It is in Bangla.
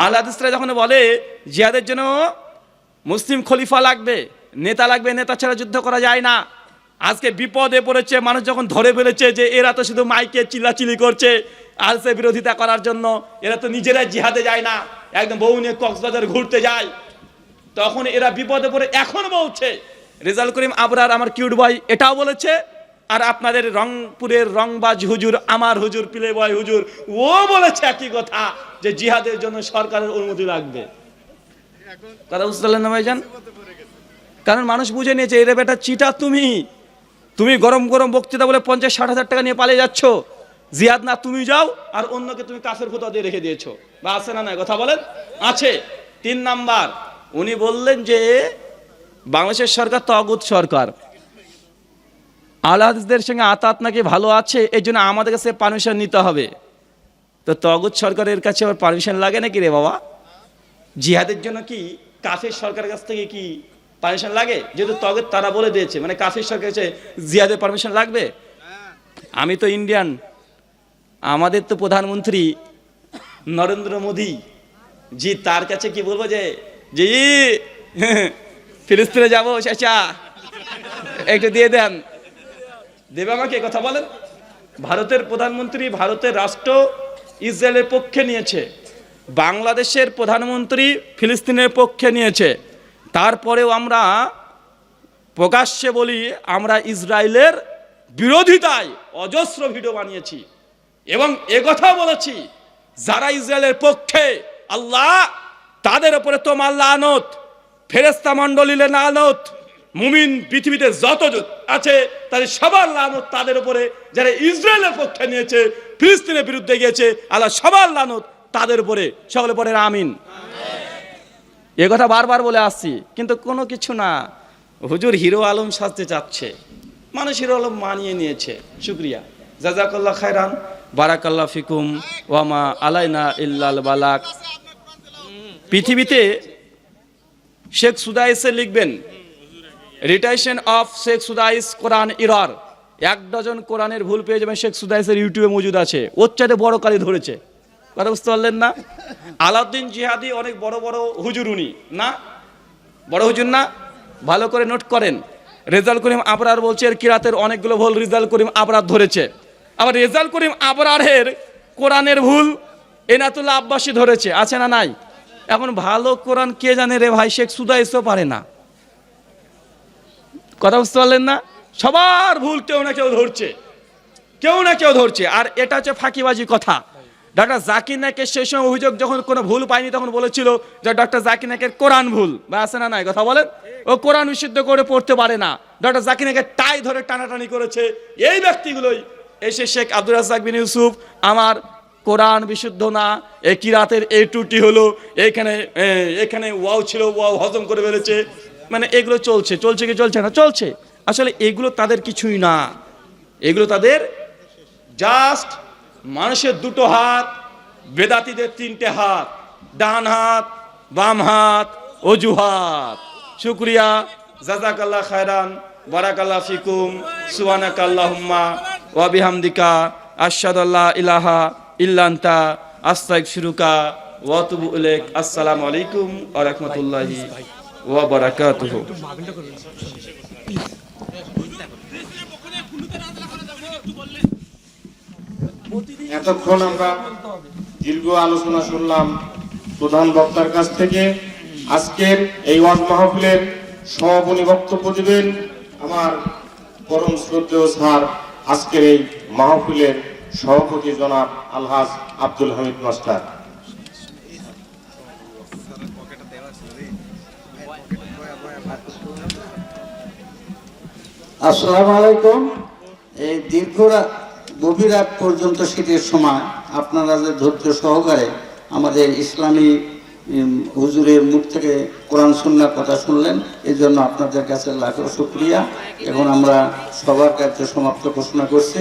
আল হাদিসরা যখন বলে, জিহাদের জন্য মুসলিম খলিফা লাগবে, নেতা লাগবে, নেতা ছাড়া যুদ্ধ করা যায় না। আজকে বিপদে পড়েছে, মানুষ যখন ধরে ফেলেছে যে এরা তো শুধু মাইকে চিল্লাচিল্লি করছে, আলসে বিরোধিতা করার জন্য, এরা তো নিজেরাই জিহাদে যায় না, একদম বউ নিয়ে কক্সবাজার ঘুরতে যায়। তখন এরা বিপদে পড়ে, এখন বলছে রেজাল করিম আবরার, আমার কিউট ভাই, এটাও বলেছে আর আপনাদের রংপুরের রংবাজ হুজুর, আমার হুজুর পিলে বয় হুজুর, ও বলেছে একই কথা যে জিহাদের জন্য সরকারের অনুমতি লাগবে। কথা বুঝতে পারলেন না ভাইজান? কারণ মানুষ বুঝে নিয়েছে, এরে বেটা, চিটা তুমি। তুমি গরম গরম বক্তৃতা বলে পঞ্চাশ, ষাট হাজার টাকা নিয়ে পালিয়ে যাচ্ছ। জিয়াদ না, তুমি যাও, আর অন্যকে তুমি কাফের ফোতা দিয়ে রেখে দিয়েছ। বা আছে না না কথা বলেন? আছে। তিন নাম্বার, উনি বললেন যে, বাংলাদেশের সরকার তগুত সরকার। আলাহাদের সঙ্গে আতাত নাকি ভালো আছে, এই জন্য আমাদের কাছে পারমিশন নিতে হবে। তো তগুত সরকারের কাছে আবার পারমিশন লাগে নাকি রে বাবা? জিহাদের জন্য কি কাফের সরকারের কাছ থেকে কি পারমিশন লাগে? যেহেতু তগত তারা বলে দিয়েছে মানে কাফের সরকার কাছে জিহাদের পারমিশন লাগবে? আমি তো ইন্ডিয়ান আমাদের তো প্রধানমন্ত্রী নরেন্দ্র মোদী। জি, তার কাছে কি বলব যে, জি, ফিলিস্তিনে যাব, চাচা। একটু দিয়ে দেন। দেবে আমাকে কথা বলেন? ভারতের প্রধানমন্ত্রী ভারতের রাষ্ট্র ইসরায়েলের পক্ষে নিয়েছে, বাংলাদেশের প্রধানমন্ত্রী ফিলিস্তিনের পক্ষে নিয়েছে, তারপরেও আমরা প্রকাশ্যে বলি আমরা ইসরায়েলের বিরোধিতায় অজস্র ভিডিও বানিয়েছি এবং একথা বলেছি, যারা ইসরায়েলের পক্ষে, আল্লাহ তাদের উপরে তোমার লানত ফেরেস্তা মণ্ডলীলে লানত মুমিন পৃথিবীতে যত আছে, তাদের সবার লানত তাদের উপরে, যারা ইসরায়েলের পক্ষে নিয়েছে, ফিলিস্তিনের বিরুদ্ধে গিয়েছে, আল্লাহ সবার লানত তাদের উপরে। সকলে পরে আমিন। এ কথা বারবার বলে আসছি, কিন্তু কোনো কিছু না। হুজুর হিরো আলম সাজতে চাচ্ছে। মানুষ হিরো আলম মানিয়ে নিয়েছে। শুক্রিয়া। জাজাকাল্লাহ খায়রান, বারাকাল্লাহ ফিকুম, ওয়ামা আলাইনা ইল্লাল বালাক। পৃথিবীতে শেখ সুদাইসে লিখবেন রিটাইশন অফ শেখ সুদাইস কোরআন ইরার এক ডজন কোরআনের ভুল পেয়ে যাবেন শেখ সুদাইসের ইউটিউবে মজুদ আছে। ওর চাইতে বড় কালি ধরেছে। কথা বুঝতে পারলেন না? আলাউদ্দিন জিহাদি অনেক বড় বড় হুজুর উনি, না? বড় হুজুর না? ভালো করে নোট করেন। রেজাল করিম আবরার বলছে, এর কিরাতের অনেকগুলো ভুল রেজাল করিম আবরার ধরেছে। আবার রেজাল করিম আবরারের কোরআনের ভুল এনাতুল্লাহ আব্বাসী ধরেছে। আছে না নাই? এখন ভালো কোরআন কে জানে রে ভাই শেখ সুদাইসও পারে না। কথা বুঝতে পারলেন না? সবার ভুল কেউ না কেউ ধরছে। কেউ না কেউ ধরছে। আর এটা হচ্ছে ফাঁকিবাজি কথা। ডক্টর জাকির নায়কের সেই সময় অভিযোগ যখন কোনো ভুল পায়নি তখন বলেছিল যে ডক্টর জাকির নায়কের কোরআন ভুল। বা আছে না নাই কথা বলেন? ও কোরআন বিশুদ্ধ করে পড়তে পারে না। ডক্টর জাকির নায়কের টাই ধরে টানাটানি করেছে। এই ব্যক্তিগুলোই। এসে শেখ আব্দুল রাজাক বিন ইউসুফ আমার কোরআন বিশুদ্ধ না। এই কিরাতের এই টুটি হলো। এখানে এ, এখানে ওয়াও ছিল ওয়াও হজম করে ফেলেছে। মানে এগুলো চলছে চলছে কি চলছে না? চলছে। আসলে এগুলো তাদের কিছুই না। এগুলো তাদের জাস্ট মানুষের দুটো হাত, বেদাতিদের তিনটে হাত, ডান হাত, বাম হাত, অজুহাত। শুক্রিয়া। জাজাকাল্লাহ খায়রান, বারাকাল্লাহ ফিকুম সুবানাকাল্লাহুম্মা ওয়া বিহামদিকা, আশহাদুল্লাহ ইলাহা ইল্লান্তা আস্তাক শুরুকা ওয়া তুবু ইলাইক। আসসালামু আলাইকুম ওয়া রাহমাতুল্লাহি। ওয়া এতক্ষণ আমরা দীর্ঘ আলোচনা শুনলাম প্রধান বক্তার কাছ থেকে। আজকের এই ওয়াজ মাহফিলের সমাপনী বক্তব্য দিবেন আমার পরম শ্রদ্ধেয় স্যার, আজকের এই মাহফিলের সভাপতি জনাব আলহাজ আব্দুল হামিদ মাস্টার। আসসালামু আলাইকুম এই দীর্ঘ গভীর রাত পর্যন্ত শীতের সময় আপনারা যে ধৈর্য সহকারে আমাদের ইসলামী হুজুরের মুখ থেকে কোরআন, সুন্নার কথা শুনলেন এই জন্য আপনাদের কাছে লাখো শুক্রিয়া। এখন আমরা সবার কার্য সমাপ্ত ঘোষণা করছি।